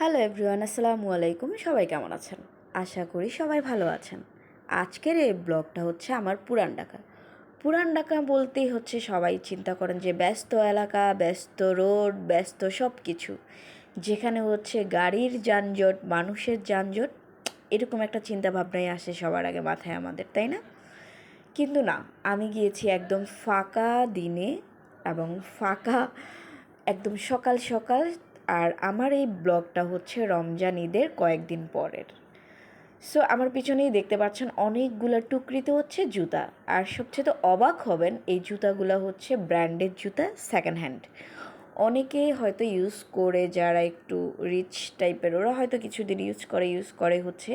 Hello everyone আসসালামু আলাইকুম। সবাই কেমন আছেন? আশা করি সবাই ভালো আছেন। আজকের এই ব্লগটা হচ্ছে আমার পুরান ঢাকা। পুরান ঢাকা বলতেই হচ্ছে সবাই চিন্তা করেন যে ব্যস্ত এলাকা, ব্যস্ত রোড, ব্যস্ত সব কিছু যেখানে হচ্ছে গাড়ির যানজট, মানুষের যানজট, এরকম একটা চিন্তা ভাবনাই আসে সবার আগে মাথায় আমাদের, তাই না? কিন্তু না, আমি গিয়েছি একদম ফাঁকা দিনে এবং ফাঁকা একদম সকাল সকাল আর আমার এই ব্লগটা হচ্ছে রমজান ঈদের কয়েকদিন পরের। সো আমার পিছনেই দেখতে পাচ্ছেন অনেকগুলো টুকরিতে হচ্ছে জুতা। আর সবচেয়ে তো অবাক হবেন, এই জুতাগুলো হচ্ছে ব্র্যান্ডের জুতা সেকেন্ড হ্যান্ড অনেকে হয়তো ইউজ করে, যারা একটু রিচ টাইপের ওরা হয়তো কিছুদিন ইউজ করে ইউজ করে হচ্ছে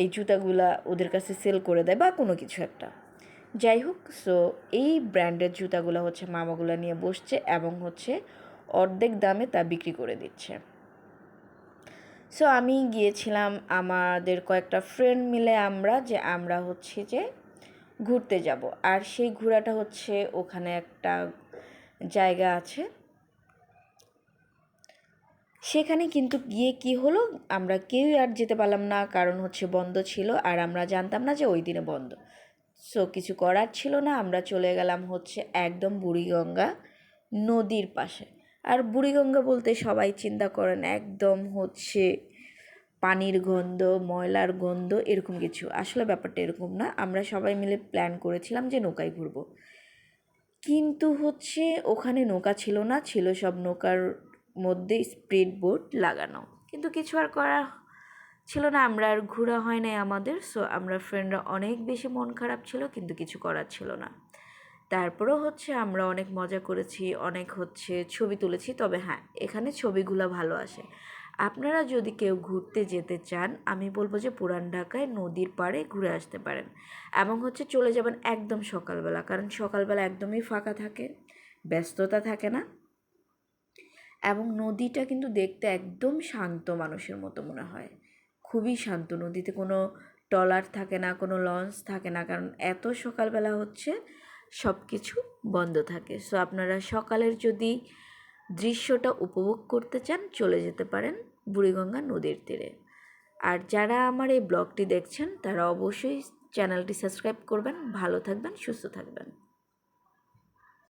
এই জুতাগুলা ওদের কাছে সেল করে দেয় বা কোনো কিছু একটা। যাই হোক সো এই ব্র্যান্ডের জুতাগুলো হচ্ছে মামাগুলো নিয়ে বসছে এবং হচ্ছে অর্ধেক দামে তা বিক্রি করে দিচ্ছে। সো আমি গিয়েছিলাম আমাদের কয়েকটা ফ্রেন্ড মিলে আমরা যে আমরা হচ্ছে যে ঘুরতে যাব। আর সেই ঘোরাটা হচ্ছে ওখানে একটা জায়গা আছে। সেখানে কিন্তু গিয়ে কি হলো? আমরা কেউই আর যেতে পারলাম না, কারণ হচ্ছে বন্ধ ছিল আর আমরা জানতাম না যে ওই দিনে বন্ধ। সো কিছু করার ছিল না, আমরা চলে গেলাম হচ্ছে একদম বুড়িগঙ্গা নদীর পাশে। আর বুড়িগঙ্গা বলতে সবাই চিন্তা করেন, একদম হচ্ছে পানির গন্ধ, ময়লার গন্ধ, এরকম কিছু। আসলে ব্যাপারটা এরকম না। আমরা সবাই মিলে প্ল্যান করেছিলাম যে নৌকায় ঘুরবো। কিন্তু হচ্ছে ওখানে নৌকা ছিল না, ছিল সব নৌকার মধ্যে স্পিড বোট লাগানো। কিন্তু কিছু আর করা ছিল না, আমরা আর ঘোরা হয় নাই আমাদের। সো আমরা ফ্রেন্ডরা অনেক বেশি মন খারাপ ছিল, কিন্তু কিছু করার ছিল না। তারপরেও হচ্ছে আমরা অনেক মজা করেছি, অনেক হচ্ছে ছবি তুলেছি। তবে হ্যাঁ এখানে ছবিগুলো ভালো আসে। আপনারা যদি কেউ ঘুরতে যেতে চান, আমি বলব যে পুরান ঢাকায় নদীর পাড়ে ঘুরে আসতে পারেন। এবং হচ্ছে চলে যাবেন একদম সকালবেলা, কারণ সকালবেলা একদমই ফাঁকা থাকে, ব্যস্ততা থাকে না। এবং নদীটা কিন্তু দেখতে একদম শান্ত মানুষের মতো মনে হয়। খুবই শান্ত, নদীতে কোনো ট্রলার থাকে না, কোনো লঞ্চ থাকে না, কারণ এত সকালবেলা হচ্ছে সব কিছু বন্ধ থাকে। সো আপনারা সকালের যদি দৃশ্যটা উপভোগ করতে চান, চলে যেতে পারেন বুড়িগঙ্গা নদীর তীরে। আর যারা আমার এই ব্লগটি দেখছেন, তারা অবশ্যই চ্যানেলটি সাবস্ক্রাইব করবেন। ভালো থাকবেন, সুস্থ থাকবেন।